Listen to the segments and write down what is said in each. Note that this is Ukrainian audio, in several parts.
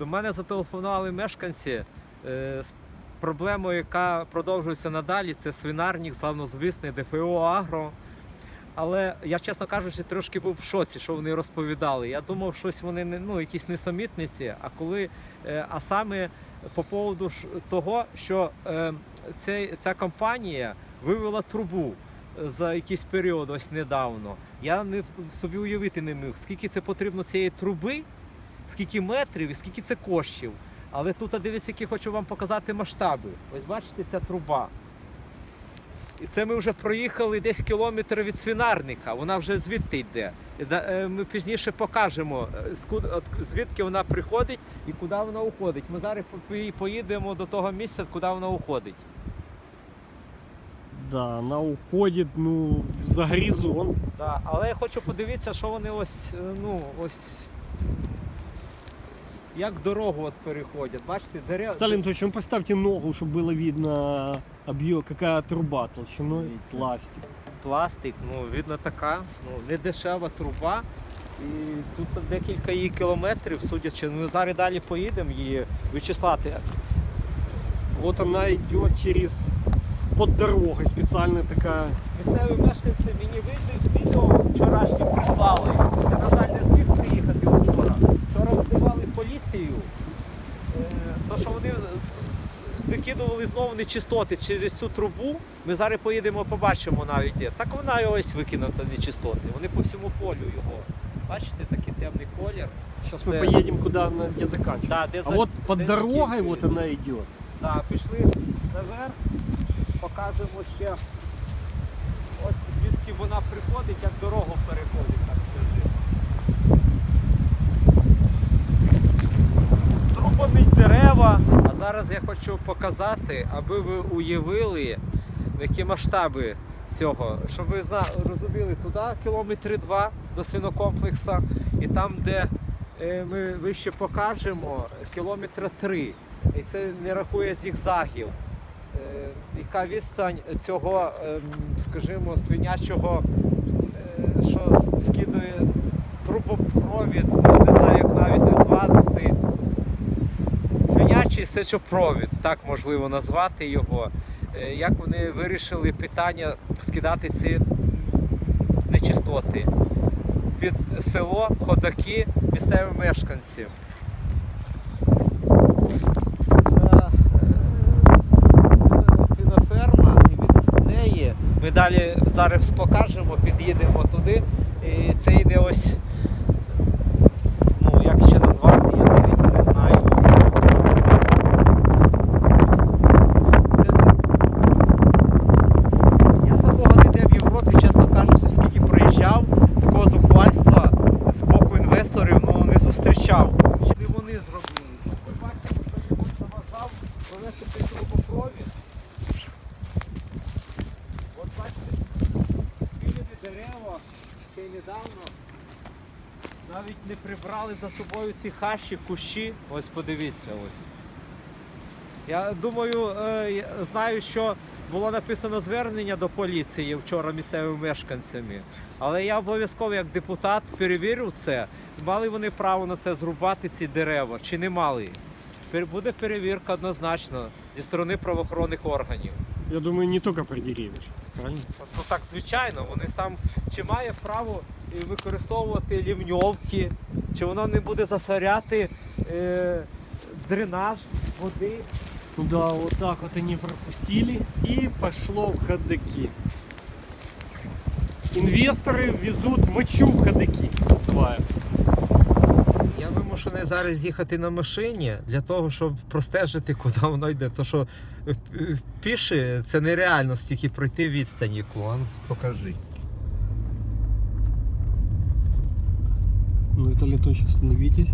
До мене зателефонували мешканці е, з проблемою, яка продовжується надалі. Це свинарник, славнозвісний ДФО Агро. Але я, чесно кажучи, трошки був в шоці, що вони розповідали. Я думав, щось вони не ну, якісь несамітниці. А коли е, а саме по поводу того, що е, ця компанія вивела трубу за якийсь період, ось недавно. Я не собі уявити не міг, скільки це потрібно цієї труби, скільки метрів і скільки це коштів. Але тут, а дивіться, які хочу вам показати масштаби. Ось бачите, ця труба. І це ми вже проїхали десь кілометр від свинарника. Вона вже звідти йде. Да- е, Ми пізніше покажемо, е, звідки вона приходить і куди вона уходить. Ми зараз поїдемо до того місця, куди вона уходить. Да, она уходит, ну, за горизонт. Так, але я хочу подивитися, що вони ось, е, ну, ось. Як дорогу от переходять. Бачите, дерева. Виталий Анатольевич, ну поставьте ногу, чтобы было видно объем, какая труба толщиной Видите. пластик. пластик, ну, видно така, ну, не дешева труба. І тут декілька її кілометрів, судячи, ми зараз далі поїдемо її вичислати. Вот она идет через под дорогой специальная такая. Місцеві мешканці мені відео, відео вчорашнє прислали. Я, на поліцію, е, то що вони викидували знову нечистоти через цю трубу. Ми зараз поїдемо, побачимо навіть де. Так вона і ось викинута нечистоти. Вони по всьому полю його. Бачите, такий темний колір. Це- мы поедем куда она где. Да, де А за- вот под де дорогой вот закінчується. она идет. Так, пішли наверх, покажемо ще. От звідки вона приходить, як дорогу переходить, так скажи. Зрубані дерева. А зараз я хочу показати, аби ви уявили, які масштаби цього. Щоб ви зна... розуміли, туди кілометри два до свинокомплексу, і там, де е, ми вище покажемо, кілометра три. І це не рахує зігзагів. Е, яка відстань цього, ем, скажімо, свинячого, е, що скидує трубопровід, не знаю, як навіть назвати. Свинячий сечопровід, так можливо назвати його. Е, Як вони вирішили питання скидати ці нечистоти під село, ходаки, місцеві мешканці. Е, свино- свиноферма, і від неї ми далі зараз покажемо, під'їдемо туди. І це йде ось, ну як ще назвати, я навіть не знаю. Це не- Я такого ніде в Європі, чесно кажучи, скільки проїжджав, такого зухвальства з боку інвесторів ну, не зустрічав. Що і вони зробили? Тут ми бачимо, що він заважав провести цей трубопровід. От бачите, спілені дерева ще й недавно навіть не за собою ці хащі, кущі. Ось подивіться ось. Я думаю, е, знаю, що було написано звернення до поліції вчора місцевими мешканцями. Але я обов'язково як депутат перевірю це, мали вони право на це зрубати ці дерева, чи не мали. Буде перевірка однозначно зі сторони правоохоронних органів. Я думаю, не только про деревья. Правильно? Ну так, звичайно, вони сам чи має право е, використовувати лівньовки, чи воно не буде засоряти е, дренаж води. Да, вот так вот они пропустили и пошло в ходаки. Инвесторы везут мочу в называют. Я вимушений зараз їхати на машині для того, щоб простежити, куди воно йде. То що е, е, піші це нереально стільки пройти відстань яку. А ну, покажи. Ну, Виталий Анатольевич, остановитесь.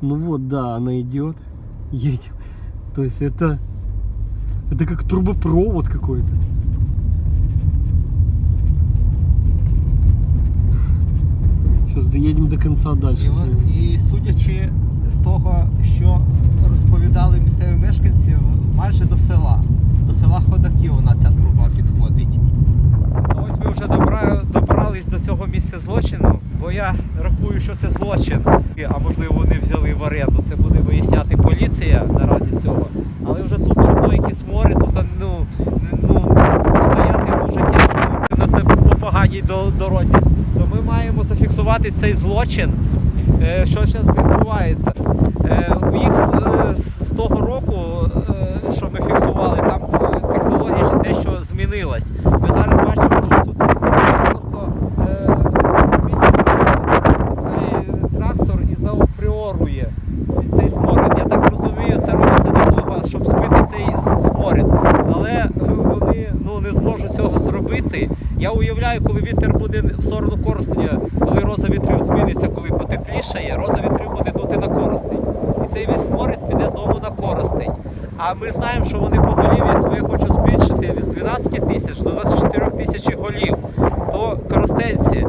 Ну вот, да, она идет. Едем. То есть это... Это как трубопровод какой-то. Сейчас доедем до конца дальше. І, с от- ним. і судячи з того, що розповідали місця злочину. бо я рахую, що це злочин. А можливо вони взяли в оренду. Це буде виясняти поліція наразі цього. Але вже тут якісь море, тут ну, ну, стояти дуже тяжко на це по поганій дорозі. То ми маємо зафіксувати цей злочин. Е, Що зараз відбувається? Е, У їх з- з того року, е, що ми фіксували, там е, технологія ж дещо змінилась. Ми зараз бачимо, що тут просто е, місяць пускає трактор і заопріорує ці- цей сморід. Я так розумію, це робиться для того, щоб збити цей с- сморід. Але вони ну, не зможуть цього зробити. Я уявляю, коли вітер буде в сторону Коростеня, коли роза вітрів зміниться, коли потеплішає, роза вітрів буде дути на Коростень. І цей весь сморід піде знову на Коростень. А ми знаємо, що вони поголів'я своє хочуть збільшити з 12 тисяч до 24 тисяч голів. То коростенці,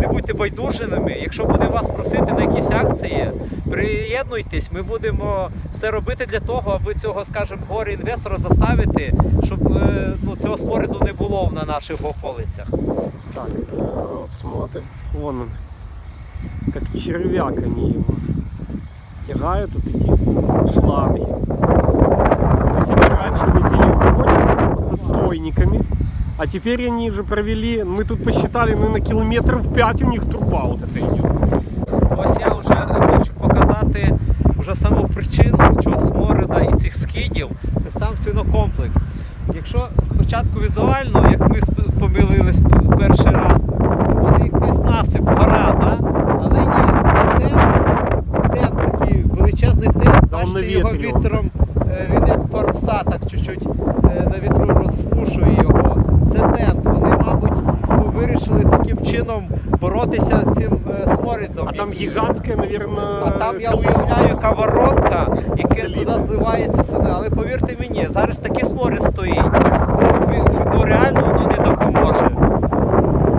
не будьте байдужинами. Якщо будемо вас просити на якісь акції, приєднуйтесь. Ми будемо все робити для того, аби цього, скажімо, горе інвестора заставити, щоб е, ну, цього сморіду не було на наших околицях. Так, вот смотрим. Вон он. Как червяк они его тягают, вот эти шланги. Раньше возили в бочках с отстойниками, а теперь они уже провели, мы тут посчитали, ну, на километров 5 у них труба вот эта идет. Ось я вже хочу показати вже саму причину цього сморида і цих скидів. Це сам свинокомплекс. Якщо спочатку візуально, як ми помилились перший раз, то вони якийсь насип, гора, да? але це тент, тент такий величезний на бачите, його вітром, він як паруса так чуть-чуть е, на вітру розпушує його. Це тент. Вони, мабуть, ну, вирішили таким чином боротися з цим е, сморідом. А там який- гигантская, а там я уявляю, яка воронка, туди зливається сюди. Але повірте мені, зараз такий сморід стоїть. Ну, ну реально воно не допоможе.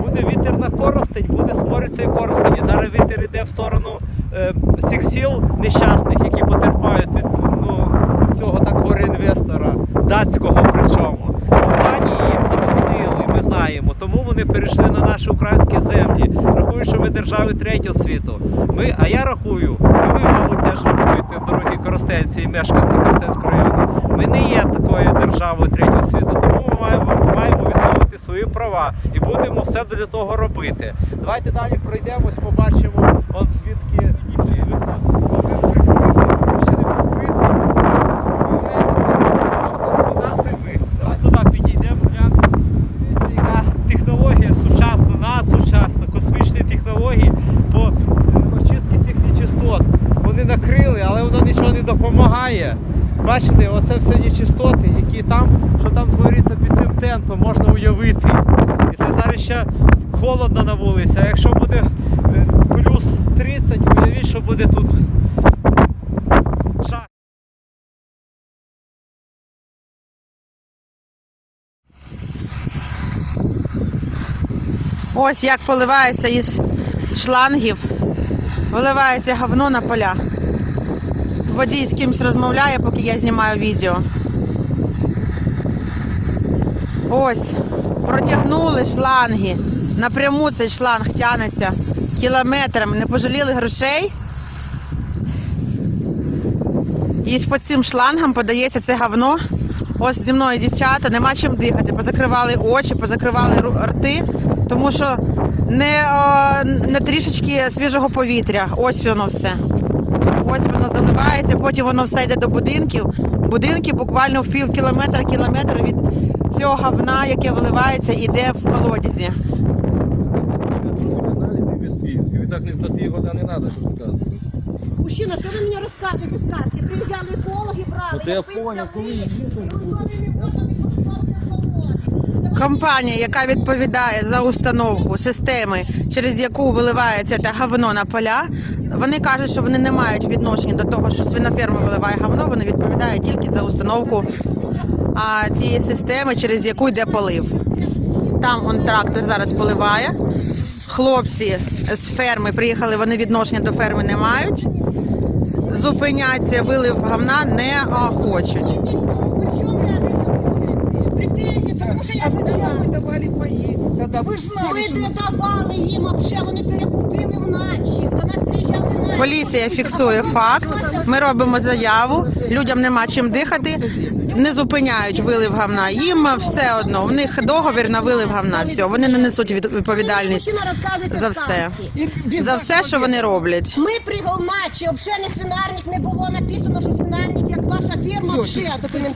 Буде вітер на коростень, буде сморід цей коростень. І зараз вітер йде в сторону е, цих сіл нещасних, які потерпають від, ну, від цього такого інвестора, датського причому. В Данії їм заборонили, ми знаємо. Тому вони перейшли на наші українські землі. Рахую, що ми держави третього світу. Ми, а я рахую, і ви, мабуть, теж рахуєте, дорогі коростенці і мешканці Коростенського району. Ми не є такою державою третього світу, тому ми маємо, маємо відстоювати свої права і будемо все для того робити. Давайте далі пройдемось, побачимо, от звідки виходить. Один прикритий, ще не прикритий. Уявляєте, це, що тут вода зими. Давай туди підійдемо, глянемо. Дивіться, яка технологія сучасна, надсучасна, космічні технології по е, очистці цих нечистот. Вони накрили, але воно нічого не допомагає. Бачите, оце все нечистоти, які там, що там твориться під цим тентом, можна уявити. І це зараз ще холодно на вулиці, а якщо буде е, плюс 30, уявіть, що буде тут. Ось як поливається із шлангів. Виливається говно на поля. Водій з кимось розмовляє, поки я знімаю відео. Ось, протягнули шланги. Напряму цей шланг тянеться кілометрами. Не пожаліли грошей. І по цим шлангам подається це говно. Ось зі мною дівчата, нема чим дихати. Позакривали очі, позакривали рти, тому що не, о, не трішечки свіжого повітря. Ось воно все. Ось воно заливається, потім воно все йде до будинків. Будинки буквально в пів кілометра, кілометр від цього говна, яке виливається, іде в колодязі. Тобі так не за ті года не треба, щоб сказати. Мужчина, що ви мені розказуєте сказки? Приїжджали екологи, брали. Ну, то я поняв, коли їх і. Компанія, яка відповідає за установку системи, через яку виливається те говно на поля, вони кажуть, що вони не мають відношення до того, що свиноферма виливає говно, вони відповідають тільки за установку а, цієї системи, через яку йде полив. Там он трактор зараз поливає. Хлопці з ферми приїхали, вони відношення до ферми не мають. Зупиняться, вилив говна не а, хочуть. Що я давали? Тогда вы же знали, Ми не давали їм, а вони перекупили приїжджали вночі. Поліція фіксує факт. Ми робимо заяву. Людям нема чим дихати. Не зупиняють вилив гавна. Їм все одно. В них договір на вилив гавна. Все, вони не несуть від- відповідальність за все. за все, що вони роблять. Ми при Голмачі, взагалі не свинарник не було написано, що свинарник, як ваша фірма, взагалі документ.